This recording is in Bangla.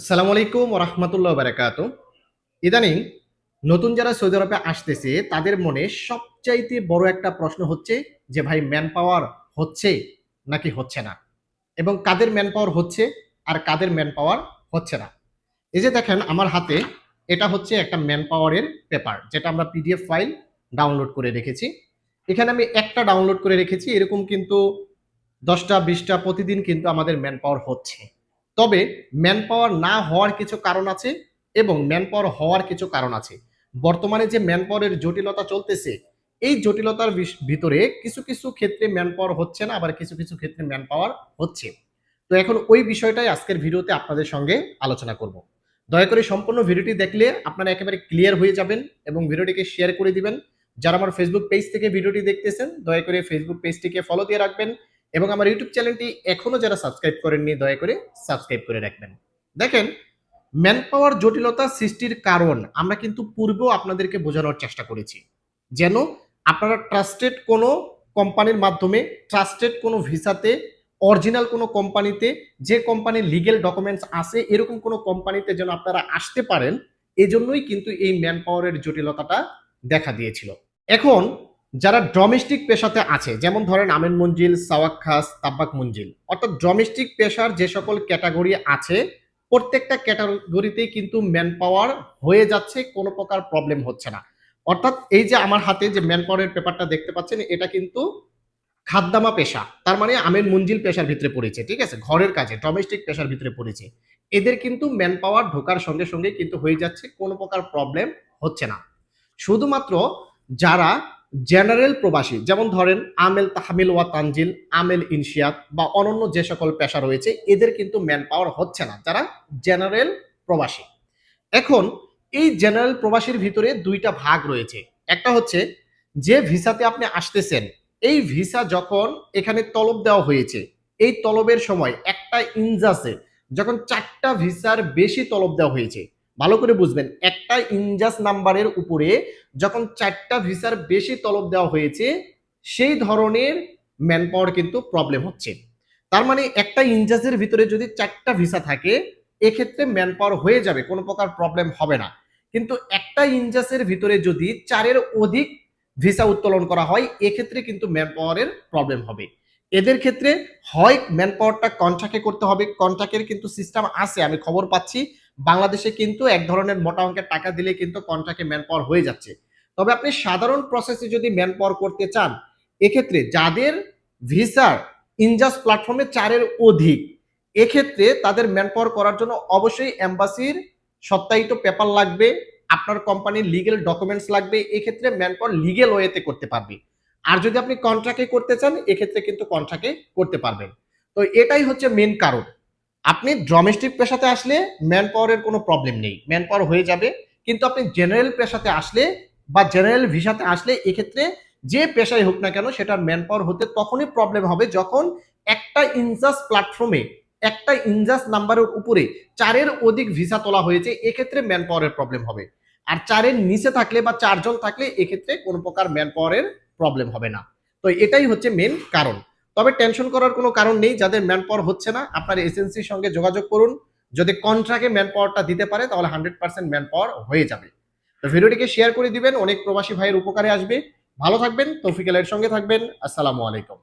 আসসালামু আলাইকুম রহমতুল্লাহ বারাকাত ইদানিং নতুন যারা সৌদি আরবে আসতেছে, তাদের মনে সবচাইতে বড় একটা প্রশ্ন হচ্ছে যে, ভাই ম্যান পাওয়ার হচ্ছে নাকি হচ্ছে না? এবং কাদের ম্যান পাওয়ার হচ্ছে আর কাদের ম্যান পাওয়ার হচ্ছে না? এই যে দেখেন, আমার হাতে এটা হচ্ছে একটা ম্যান পাওয়ারের পেপার যেটা আমরা পিডিএফ ফাইল ডাউনলোড করে রেখেছি। এখানে আমি একটা ডাউনলোড করে রেখেছি, এরকম কিন্তু দশটা, বিশটা, প্রতিদিন কিন্তু আমাদের ম্যান পাওয়ার হচ্ছে। তবে ম্যান পাওয়ার না হওয়ার কিছু কারণ আছে এবং ম্যান পাওয়ার হওয়ার কিছু কারণ আছে। বর্তমানে যে ম্যান পাওয়ারের জটিলতা চলতেছে, এই জটিলতার ভিতরে কিছু কিছু ক্ষেত্রে ম্যান পাওয়ার হচ্ছে না, আবার কিছু কিছু ক্ষেত্রে ম্যান পাওয়ার হচ্ছে। তো এখন ওই বিষয়টাই আজকের ভিডিওতে আপনাদের সঙ্গে আলোচনা করব। দয়া করে সম্পূর্ণ ভিডিওটি দেখলে আপনারা একেবারে ক্লিয়ার হয়ে যাবেন এবং ভিডিওটিকে শেয়ার করে দিবেন। যারা আমার ফেসবুক পেজ থেকে ভিডিওটি দেখতেছেন, দয়া করে ফেসবুক পেজটিকে ফলো দিয়ে রাখবেন। এবং আমার ইউটিউব চ্যানেলটি এখনও যারা সাবস্ক্রাইব করেননি, দয়া করে সাবস্ক্রাইব করে রাখবেন। দেখেন ম্যান পাওয়ার জটিলতা সৃষ্টির কারণ আমরা কিন্তু পূর্বেও আপনাদেরকে বোঝানোর চেষ্টা করেছি। যেন আপনারা ট্রাস্টেড কোনো কোম্পানির মাধ্যমে ট্রাস্টেড কোনো ভিসাতে অরিজিনাল কোনো কোম্পানিতে যে কোম্পানির লিগেল ডকুমেন্টস আছে, এরকম কোনো কোম্পানিতে যেন আপনারা আসতে পারেন, এজন্যই কিন্তু এই ম্যান পাওয়ারের জটিলতাটা দেখা দিয়েছিল। এখন যারা ডোমেস্টিক পেশাতে আছে, যেমন ধরেন আমেন মঞ্জিল, সাওয়াক খাস, তাব্বাক মঞ্জিল। অর্থাৎ ডোমেস্টিক পেশার যে সকল ক্যাটাগরি আছে, প্রত্যেকটা ক্যাটাগরিতেই কিন্তু ম্যান পাওয়ার হয়ে যাচ্ছে, কোনো প্রকার প্রবলেম হচ্ছে না। অর্থাৎ এই যে আমার হাতে যে ম্যান পাওয়ারের পেপারটা দেখতে পাচ্ছেন, এটা কিন্তু খাদ্দামা পেশা। তার মানে আমেন মঞ্জিল পেশার ভিতরে পড়েছে, ঠিক আছে? ঘরের কাজে ডোমেস্টিক পেশার ভিতরে পড়েছে। এদের কিন্তু ম্যান পাওয়ার ঢোকার সঙ্গে সঙ্গে কিন্তু হয়ে যাচ্ছে, কোনো প্রকার প্রবলেম হচ্ছে না। শুধুমাত্র যারা জেনারেল প্রবাসী, যেমন ধরেন আমেল তাহমিল ওয়া তানজিল, আমেল ইনশিয়াত বা অনন্য যে সকল পেশা রয়েছে, এদের কিন্তু ম্যান পাওয়ার হচ্ছে না, যারা জেনারেল প্রবাসী। এখন এই জেনারেল প্রবাসীর ভিতরে দুইটা ভাগ রয়েছে। একটা হচ্ছে যে ভিসাতে আপনি আসতেছেন, এই ভিসা যখন এখানে তলব দেওয়া হয়েছে, এই তলবের সময় একটা ইনজাসে যখন চারটা ভিসার বেশি তলব দেওয়া হয়েছে ভালো করে বুঝবেন, একটা ইনজাস নাম্বারের উপরে যখন চারটা ভিসার বেশি তলব দেওয়া হয়েছে, সেই ধরনের ম্যান পাওয়ার কিন্তু প্রবলেম হচ্ছে। তার মানে একটা ইনজাসের ভিতরে যদি চারটা ভিসা থাকে, এক্ষেত্রে ম্যান পাওয়ার হয়ে যাবে, কোনো প্রকার প্রবলেম হবে না। কিন্তু একটা ইনজাসের ভিতরে যদি চারের অধিক ভিসা উত্তোলন করা হয়, এক্ষেত্রে কিন্তু ম্যান পাওয়ারের প্রবলেম হবে। এদের ক্ষেত্রে হয় ম্যান পাওয়ারটা কন্ট্রাক্টে করতে হবে কন্ট্রাক্টের কিন্তু সিস্টেম আছে, আমি খবর পাচ্ছি। বাংলাদেশে কিন্তু এক ধরনের মোটা অঙ্কের টাকা দিলে কিন্তু কন্ট্রাক্টে ম্যান পাওয়ার হয়ে যাচ্ছে। তবে আপনি সাধারণ প্রসেসে যদি ম্যান পাওয়ার করতে চান, এক্ষেত্রে যাদের ভিসার ইনজাস প্ল্যাটফর্মে চারের অধিক, এক্ষেত্রে তাদের ম্যান পাওয়ার করার জন্য অবশ্যই অ্যাম্বাসির সত্যায়িত পেপার লাগবে, আপনার কোম্পানির লিগেল ডকুমেন্টস লাগবে, এক্ষেত্রে ম্যান পাওয়ার লিগেল ওয়েতে করতে পারবে। আর যদি আপনি কন্ট্রাক্টে করতে চান, এক্ষেত্রে কিন্তু কন্ট্রাক্টে করতে পারবেন। তো এটাই হচ্ছে মেন কারণ। আপনি ডোমেস্টিক পেশাতে আসলে ম্যান পাওয়ারের কোনো প্রবলেম নেই। ম্যান পাওয়ার হয়ে যাবে, কিন্তু আপনি জেনারেল পেশাতে আসলে বা জেনারেল ভিসাতে আসলে এক্ষেত্রে যে পেশায় হোক না কেন সেটার ম্যান পাওয়ার হতে তখনই প্রবলেম হবে যখন একটা ইনজাস প্ল্যাটফর্মে একটা ইনজাস নাম্বারের উপরে চারের অধিক ভিসা তোলা হয়েছে, এক্ষেত্রে ম্যান পাওয়ারের প্রবলেম হবে। আর চারের নিচে থাকলে বা চারজন থাকলে এক্ষেত্রে কোনো প্রকার ম্যান পাওয়ারের প্রবলেম হবে না। তো এটাই হচ্ছে মেন কারণ। তবে টেনশন করার কোনো কারণ নেই, যাদের ম্যান পাওয়ার হচ্ছে না, আপনার এজেন্সির সঙ্গে যোগাযোগ করুন। যদি কন্ট্রাক্টে ম্যান পাওয়ারটা দিতে পারে, তাহলে হান্ড্রেড পার্সেন্ট ম্যান পাওয়ার হয়ে যাবে। তো ভিডিওটিকে শেয়ার করে দিবেন, অনেক প্রবাসী ভাইয়ের উপকারে আসবে। ভালো থাকবেন, তৌফিক আলের সঙ্গে থাকবেন। আসসালামু আলাইকুম।